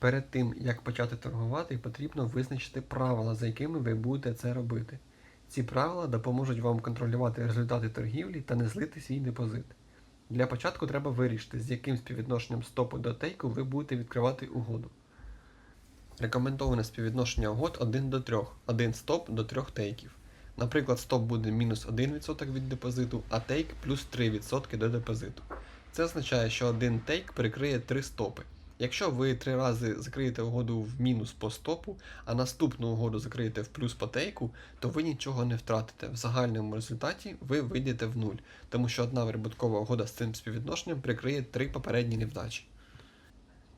Перед тим, як почати торгувати, потрібно визначити правила, за якими ви будете це робити. Ці правила допоможуть вам контролювати результати торгівлі та не злити свій депозит. Для початку треба вирішити, з яким співвідношенням стопу до тейку ви будете відкривати угоду. Рекомендоване співвідношення угод 1 до 3, 1 стоп до 3 тейків. Наприклад, стоп буде мінус 1% від депозиту, а тейк плюс 3% до депозиту. Це означає, що один тейк перекриє 3 стопи. Якщо ви три рази закриєте угоду в мінус по стопу, а наступну угоду закриєте в плюс по тейку, то ви нічого не втратите. В загальному результаті ви вийдете в нуль, тому що одна прибуткова угода з цим співвідношенням прикриє три попередні невдачі.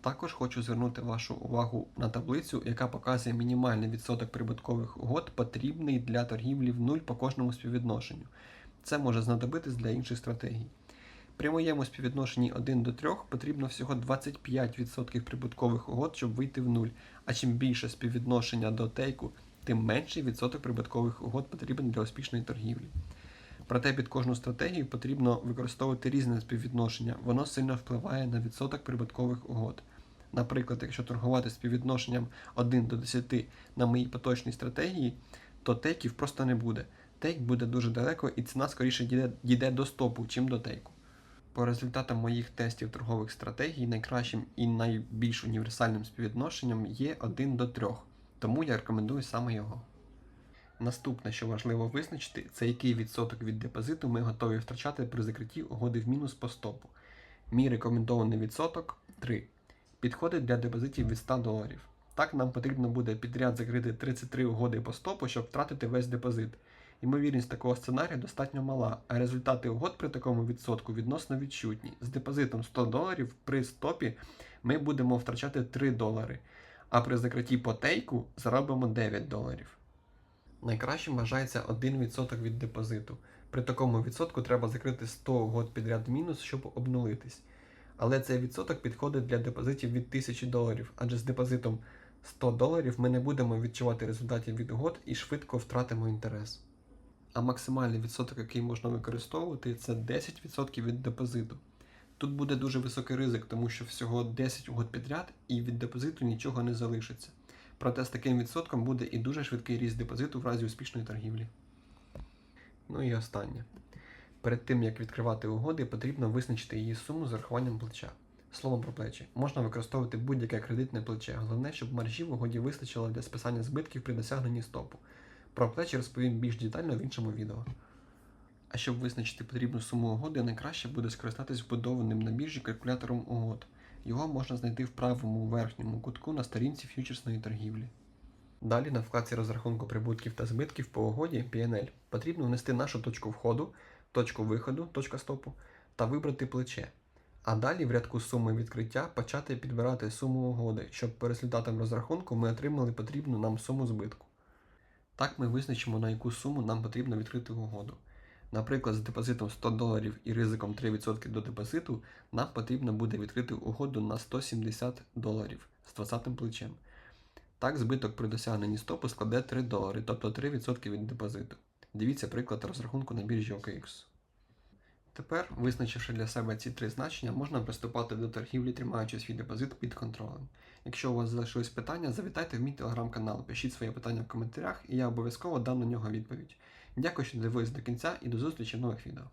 Також хочу звернути вашу увагу на таблицю, яка показує мінімальний відсоток прибуткових угод, потрібний для торгівлі в нуль по кожному співвідношенню. Це може знадобитись для інших стратегій. При моєму співвідношенні 1 до 3 потрібно всього 25% прибуткових угод, щоб вийти в нуль. А чим більше співвідношення до тейку, тим менший відсоток прибуткових угод потрібен для успішної торгівлі. Проте під кожну стратегію потрібно використовувати різне співвідношення, воно сильно впливає на відсоток прибуткових угод. Наприклад, якщо торгувати співвідношенням 1 до 10 на моїй поточній стратегії, то тейків просто не буде. Тейк буде дуже далеко і ціна скоріше дійде, до стопу, чим до тейку. По результатам моїх тестів торгових стратегій найкращим і найбільш універсальним співвідношенням є 1 до 3, тому я рекомендую саме його. Наступне, що важливо визначити, це який відсоток від депозиту ми готові втрачати при закритті угоди в мінус по стопу. Мій рекомендований відсоток 3. Підходить для депозитів від 100 доларів. Так нам потрібно буде підряд закрити 33 угоди по стопу, щоб втратити весь депозит. Ймовірність такого сценарію достатньо мала, а результати угод при такому відсотку відносно відчутні. З депозитом 100 доларів при стопі ми будемо втрачати 3 долари, а при закритті по тейку заробимо 9 доларів. Найкращим вважається 1% від депозиту. При такому відсотку треба закрити 100 угод підряд мінус, щоб обнулитись. Але цей відсоток підходить для депозитів від 1000 доларів, адже з депозитом 100 доларів ми не будемо відчувати результатів від угод і швидко втратимо інтерес. А максимальний відсоток, який можна використовувати, це 10% від депозиту. Тут буде дуже високий ризик, тому що всього 10 угод підряд і від депозиту нічого не залишиться. Проте з таким відсотком буде і дуже швидкий ріст депозиту в разі успішної торгівлі. Ну і останнє. Перед тим як відкривати угоди, потрібно визначити її суму з урахуванням плеча. Словом про плечі, можна використовувати будь-яке кредитне плече. Головне, щоб маржі в угоді вистачило для списання збитків при досягненні стопу. Про плечі розповім більш детально в іншому відео. А щоб визначити потрібну суму угоди, найкраще буде скористатись вбудованим на біржі калькулятором угод. Його можна знайти в правому верхньому кутку на сторінці ф'ючерсної торгівлі. Далі на вкладці розрахунку прибутків та збитків по угоді PNL потрібно внести нашу точку входу, точку виходу, точка стопу та вибрати плече. А далі в рядку суми відкриття почати підбирати суму угоди, щоб по результатам розрахунку ми отримали потрібну нам суму збитку. Так ми визначимо, на яку суму нам потрібно відкрити угоду. Наприклад, з депозитом 100 доларів і ризиком 3% до депозиту нам потрібно буде відкрити угоду на 170 доларів з 20 плечем. Так, збиток при досягненні стопу складе 3 долари, тобто 3% від депозиту. Дивіться приклад розрахунку на біржі OKX. Тепер, визначивши для себе ці три значення, можна приступати до торгівлі, тримаючи свій депозит під контролем. Якщо у вас залишились питання, завітайте в мій телеграм-канал, пишіть свої питання в коментарях, і я обов'язково дам на нього відповідь. Дякую, що дивились до кінця і до зустрічі в нових відео.